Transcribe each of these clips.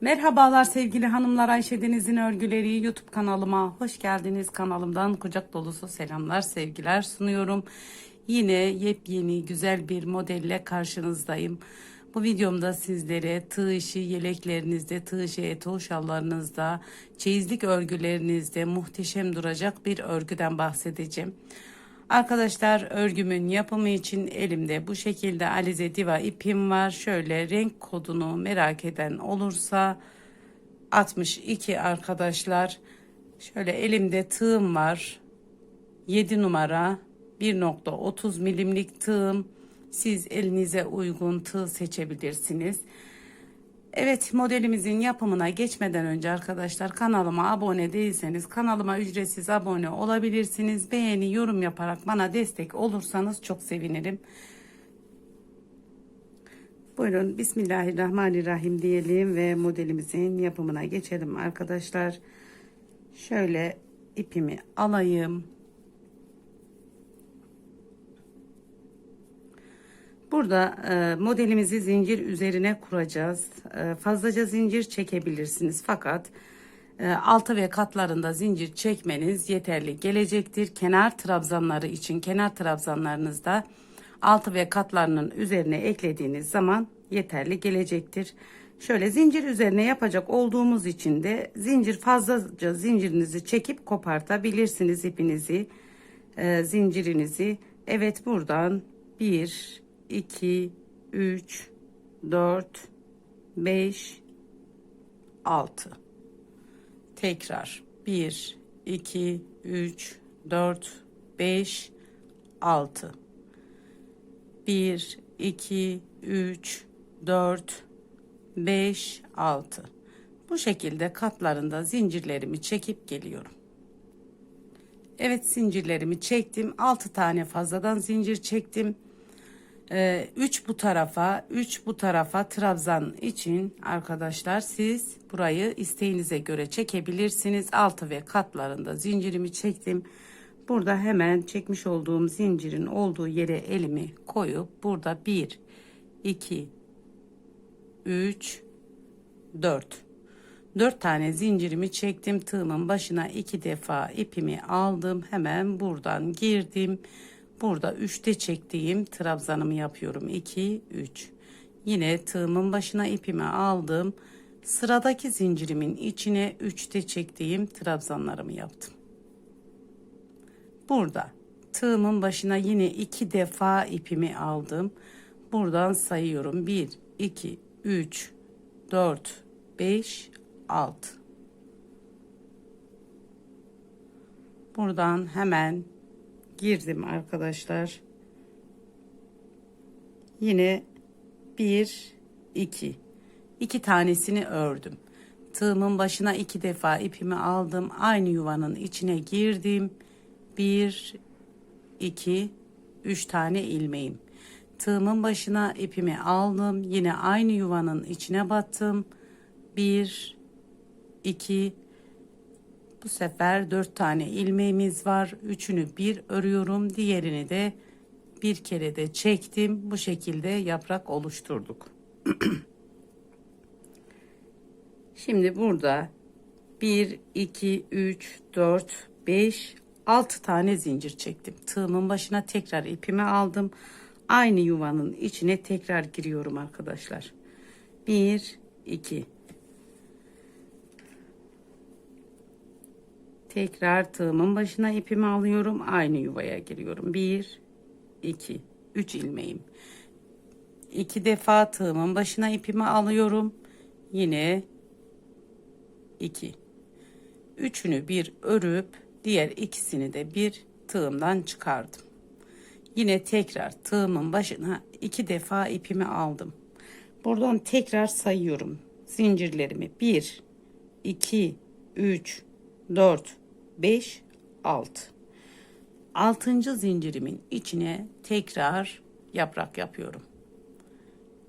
Merhabalar sevgili hanımlar Ayşe Deniz'in örgüleri YouTube kanalıma hoş geldiniz. Kanalımdan kucak dolusu selamlar sevgiler sunuyorum. Yine yepyeni güzel bir modelle karşınızdayım. Bu videomda sizlere tığ işi yeleklerinizde, tığ işi etol şallarınızda, çeyizlik örgülerinizde muhteşem duracak bir örgüden bahsedeceğim. Arkadaşlar örgümün yapımı için elimde bu şekilde Alize Diva ipim var. Şöyle renk kodunu merak eden olursa 62 arkadaşlar. Şöyle elimde tığım var. 7 numara 1.30 milimlik tığım. Siz elinize uygun tığ seçebilirsiniz. Evet modelimizin yapımına geçmeden önce arkadaşlar kanalıma abone değilseniz kanalıma ücretsiz abone olabilirsiniz. Beğeni yorum yaparak bana destek olursanız çok sevinirim. Buyurun Bismillahirrahmanirrahim diyelim ve modelimizin yapımına geçelim arkadaşlar. Şöyle ipimi alayım. Burada e, modelimizi zincir üzerine kuracağız. E, fazlaca zincir çekebilirsiniz fakat e, altı ve katlarında zincir çekmeniz yeterli gelecektir. Kenar trabzanları için kenar trabzanlarınızda altı ve katlarının üzerine eklediğiniz zaman yeterli gelecektir. Şöyle zincir üzerine yapacak olduğumuz için de zincir fazlaca zincirinizi çekip kopartabilirsiniz ipinizi, e, zincirinizi. Evet buradan 1, 2, 3, 4, 5, 6. Tekrar 1, 2, 3, 4, 5, 6. 1, 2, 3, 4, 5, 6. Bu şekilde katlarında zincirlerimi çekip geliyorum. Evet zincirlerimi çektim. 6 tane fazladan zincir çektim. 3 ee, bu tarafa 3 bu tarafa trabzan için arkadaşlar siz burayı isteğinize göre çekebilirsiniz. Altı ve katlarında zincirimi çektim. Burada hemen çekmiş olduğum zincirin olduğu yere elimi koyup burada 1 2 3 4 4 tane zincirimi çektim. Tığımın başına iki defa ipimi aldım. Hemen buradan girdim. Burada 3'te çektiğim trabzanımı yapıyorum. 2 3. Yine tığımın başına ipimi aldım. Sıradaki zincirimin içine 3'te çektiğim trabzanlarımı yaptım. Burada tığımın başına yine 2 defa ipimi aldım. Buradan sayıyorum. 1 2 3 4 5 6. Buradan hemen girdim arkadaşlar. Yine bir iki iki tanesini ördüm. Tığımın başına iki defa ipimi aldım. Aynı yuvanın içine girdim. Bir, iki, üç tane ilmeğim. Tığımın başına ipimi aldım. Yine aynı yuvanın içine battım. Bir, iki, bu sefer dört tane ilmeğimiz var. Üçünü bir örüyorum. Diğerini de bir kere de çektim. Bu şekilde yaprak oluşturduk. Şimdi burada 1, 2, 3, 4, 5, 6 tane zincir çektim. Tığımın başına tekrar ipimi aldım. Aynı yuvanın içine tekrar giriyorum arkadaşlar. 1, 2, Tekrar tığımın başına ipimi alıyorum. Aynı yuvaya giriyorum. 1 2 3 ilmeğim. İki defa tığımın başına ipimi alıyorum. Yine 2 Üçünü bir örüp diğer ikisini de bir tığımdan çıkardım. Yine tekrar tığımın başına iki defa ipimi aldım. Buradan tekrar sayıyorum zincirlerimi. 1 2 3 4 5 6 altıncı zincirimin içine tekrar yaprak yapıyorum.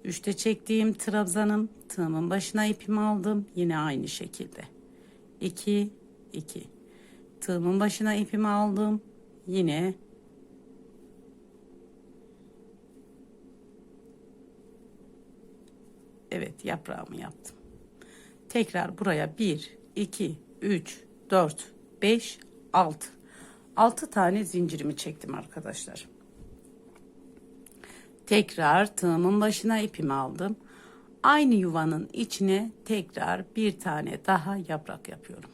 Üçte çektiğim trabzanım tığımın başına ipimi aldım yine aynı şekilde. 2 2 tığımın başına ipimi aldım yine Evet yaprağımı yaptım. Tekrar buraya 1, 2, 3, 4, 5, 6. 6 tane zincirimi çektim arkadaşlar. Tekrar tığımın başına ipimi aldım. Aynı yuvanın içine tekrar bir tane daha yaprak yapıyorum.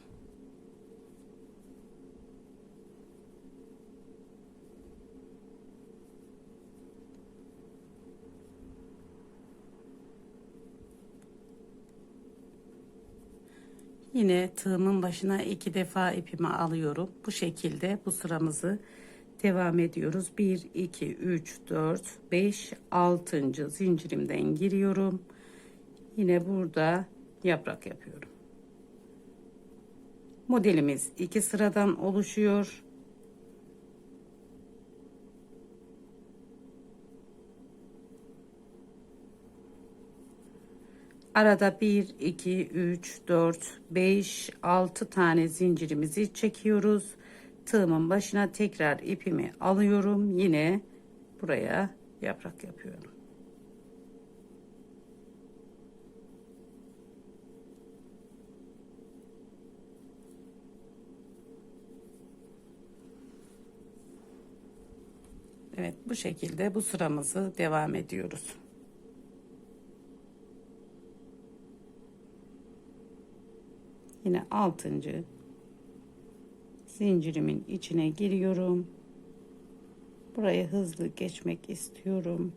Yine tığımın başına iki defa ipimi alıyorum. Bu şekilde bu sıramızı devam ediyoruz. 1, 2, 3, 4, 5, 6. zincirimden giriyorum. Yine burada yaprak yapıyorum. Modelimiz iki sıradan oluşuyor. Arada 1, 2, 3, 4, 5, 6 tane zincirimizi çekiyoruz. Tığımın başına tekrar ipimi alıyorum. Yine buraya yaprak yapıyorum. Evet bu şekilde bu sıramızı devam ediyoruz. Yine altıncı zincirimin içine giriyorum. Burayı hızlı geçmek istiyorum.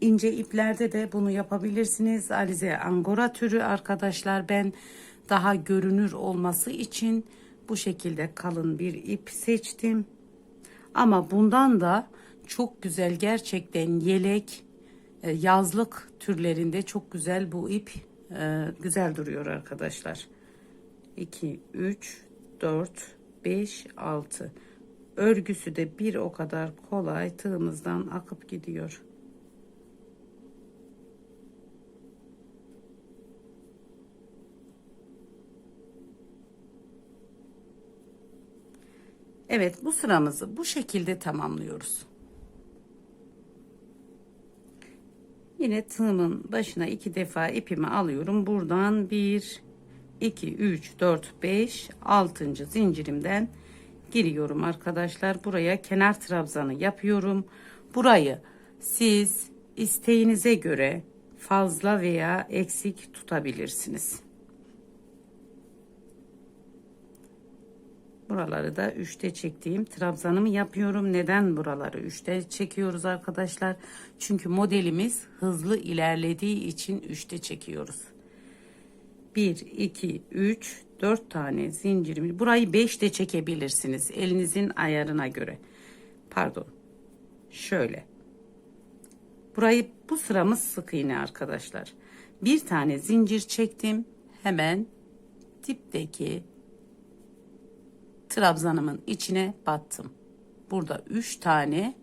İnce iplerde de bunu yapabilirsiniz. Alize Angora türü arkadaşlar ben daha görünür olması için bu şekilde kalın bir ip seçtim. Ama bundan da çok güzel gerçekten yelek yazlık türlerinde çok güzel bu ip e, güzel duruyor arkadaşlar. 2 3 4 5 6 örgüsü de bir o kadar kolay tığımızdan akıp gidiyor. Evet bu sıramızı bu şekilde tamamlıyoruz. Yine tığımın başına iki defa ipimi alıyorum. Buradan 1, 2, 3, 4, 5, 6. zincirimden giriyorum arkadaşlar. Buraya kenar trabzanı yapıyorum. Burayı siz isteğinize göre fazla veya eksik tutabilirsiniz. Buraları da üçte çektiğim trabzanımı yapıyorum. Neden buraları üçte çekiyoruz arkadaşlar? Çünkü modelimiz hızlı ilerlediği için üçte çekiyoruz. 1, 2, 3, 4 tane zincirimi. Burayı 5 de çekebilirsiniz. Elinizin ayarına göre. Pardon. Şöyle. Burayı bu sıramız sık iğne arkadaşlar. Bir tane zincir çektim. Hemen dipteki trabzanımın içine battım. Burada 3 tane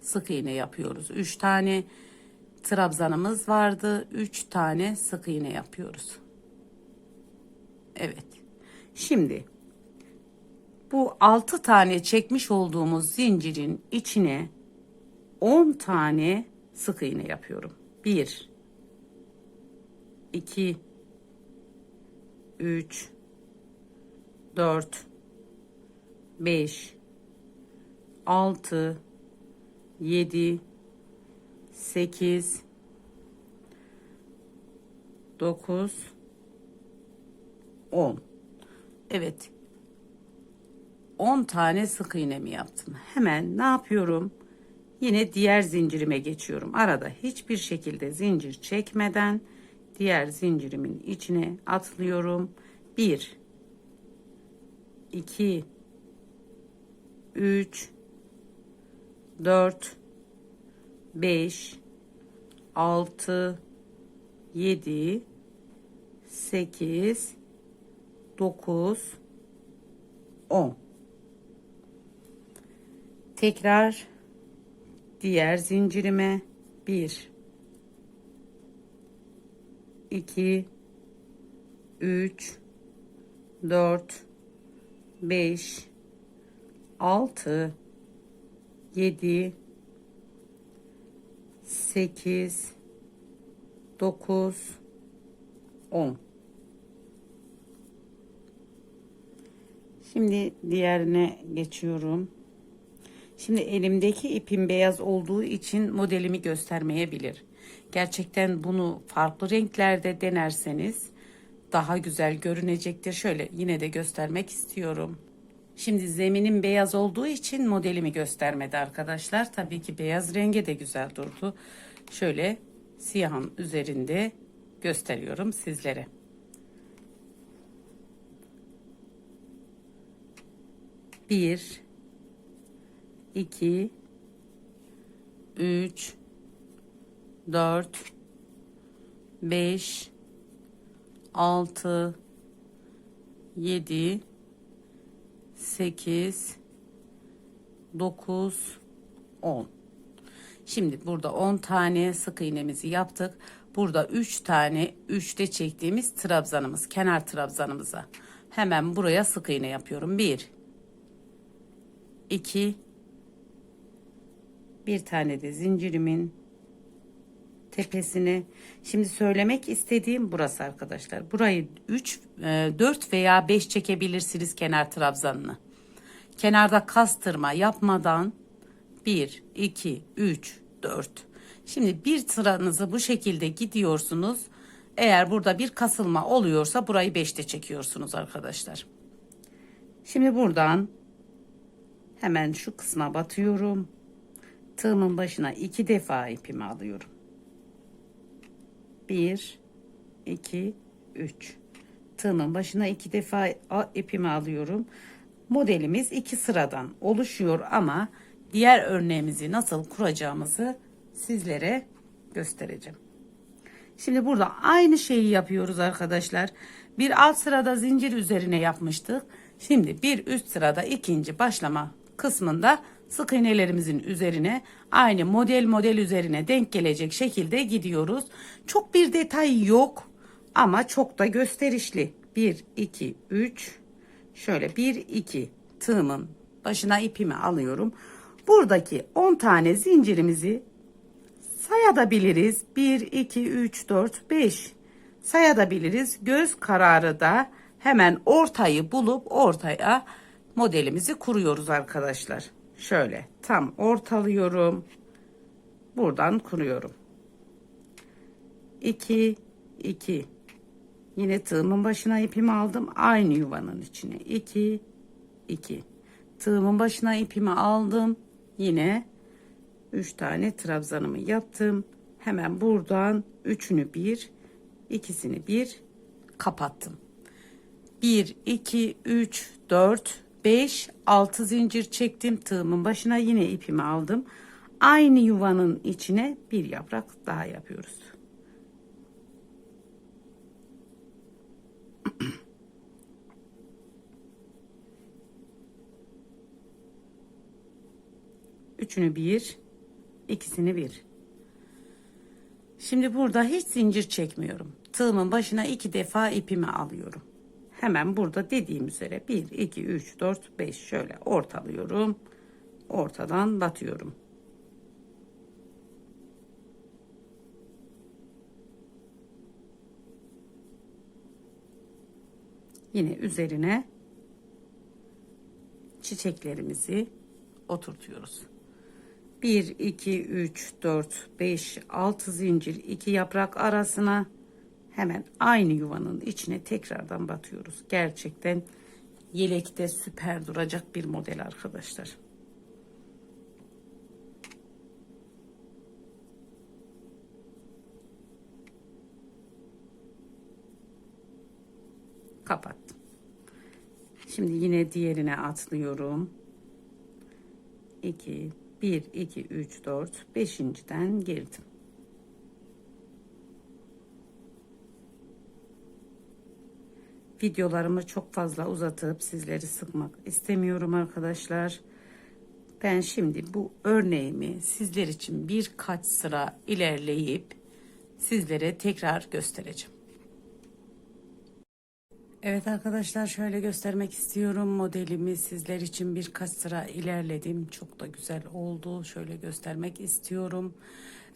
sık iğne yapıyoruz. 3 tane trabzanımız vardı. 3 tane sık iğne yapıyoruz. Evet. Şimdi bu 6 tane çekmiş olduğumuz zincirin içine 10 tane sık iğne yapıyorum. 1 2 3 4 5 6 7 8 9 10 Evet 10 tane sık iğnemi yaptım. Hemen ne yapıyorum? Yine diğer zincirime geçiyorum. Arada hiçbir şekilde zincir çekmeden diğer zincirimin içine atlıyorum. 1 2 3 4 5 6 7 8 9 10 tekrar diğer zincirime 1 2 3 4 5 6 7 8 9 10 Şimdi diğerine geçiyorum. Şimdi elimdeki ipin beyaz olduğu için modelimi göstermeyebilir. Gerçekten bunu farklı renklerde denerseniz daha güzel görünecektir. Şöyle yine de göstermek istiyorum. Şimdi zeminim beyaz olduğu için modelimi göstermedi arkadaşlar. Tabii ki beyaz renge de güzel durdu. Şöyle siyahın üzerinde gösteriyorum sizlere. Bir, iki, üç, dört, beş, altı, yedi, sekiz, dokuz, on. Şimdi burada 10 tane sık iğnemizi yaptık. Burada 3 tane 3'te çektiğimiz trabzanımız, kenar trabzanımıza. Hemen buraya sık iğne yapıyorum. 1 2 bir tane de zincirimin tepesine. Şimdi söylemek istediğim burası arkadaşlar. Burayı 3 4 veya 5 çekebilirsiniz kenar trabzanını. Kenarda kastırma yapmadan 1, 2, 3, 4. Şimdi bir sıranızı bu şekilde gidiyorsunuz. Eğer burada bir kasılma oluyorsa burayı 5'te çekiyorsunuz arkadaşlar. Şimdi buradan hemen şu kısma batıyorum. Tığımın başına iki defa ipimi alıyorum. 1, 2, 3. Tığımın başına iki defa ipimi alıyorum. Modelimiz iki sıradan oluşuyor ama diğer örneğimizi nasıl kuracağımızı sizlere göstereceğim. Şimdi burada aynı şeyi yapıyoruz arkadaşlar. Bir alt sırada zincir üzerine yapmıştık. Şimdi bir üst sırada ikinci başlama kısmında sık iğnelerimizin üzerine aynı model model üzerine denk gelecek şekilde gidiyoruz. Çok bir detay yok ama çok da gösterişli. 1 2 3 şöyle 1 2 tığımın başına ipimi alıyorum. Buradaki 10 tane zincirimizi sayabiliriz. 1, 2, 3, 4, 5 sayabiliriz. Göz kararı da hemen ortayı bulup ortaya modelimizi kuruyoruz arkadaşlar. Şöyle tam ortalıyorum. Buradan kuruyorum. 2, 2. Yine tığımın başına ipimi aldım. Aynı yuvanın içine. 2, 2. Tığımın başına ipimi aldım. Yine 3 tane trabzanımı yaptım. Hemen buradan üçünü bir, ikisini bir kapattım. 1, 2, 3, 4, 5, 6 zincir çektim. Tığımın başına yine ipimi aldım. Aynı yuvanın içine bir yaprak daha yapıyoruz. Üçünü bir, ikisini bir. Şimdi burada hiç zincir çekmiyorum. Tığımın başına iki defa ipimi alıyorum. Hemen burada dediğim üzere 1, 2, 3, 4, 5 şöyle ortalıyorum. Ortadan batıyorum. Yine üzerine çiçeklerimizi oturtuyoruz. 1, 2, 3, 4, 5, 6 zincir 2 yaprak arasına hemen aynı yuvanın içine tekrardan batıyoruz. Gerçekten yelekte süper duracak bir model arkadaşlar. Kapattım. Şimdi yine diğerine atlıyorum. 2 1 2 3 4 5.den girdim. Videolarımı çok fazla uzatıp sizleri sıkmak istemiyorum arkadaşlar. Ben şimdi bu örneğimi sizler için birkaç sıra ilerleyip sizlere tekrar göstereceğim. Evet arkadaşlar şöyle göstermek istiyorum. Modelimi sizler için birkaç sıra ilerledim. Çok da güzel oldu. Şöyle göstermek istiyorum.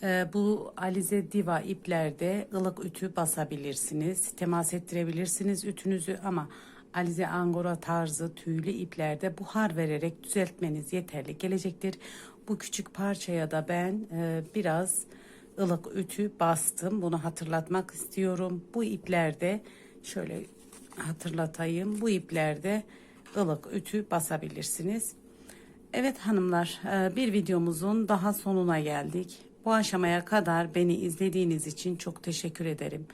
Ee, bu Alize Diva iplerde ılık ütü basabilirsiniz temas ettirebilirsiniz ütünüzü ama Alize Angora tarzı tüylü iplerde buhar vererek düzeltmeniz yeterli gelecektir. Bu küçük parçaya da ben e, biraz ılık ütü bastım. Bunu hatırlatmak istiyorum. Bu iplerde şöyle hatırlatayım. Bu iplerde ılık ütü basabilirsiniz. Evet hanımlar e, bir videomuzun daha sonuna geldik. Bu aşamaya kadar beni izlediğiniz için çok teşekkür ederim.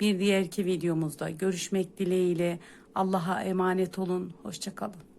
Bir diğerki videomuzda görüşmek dileğiyle Allah'a emanet olun. Hoşçakalın.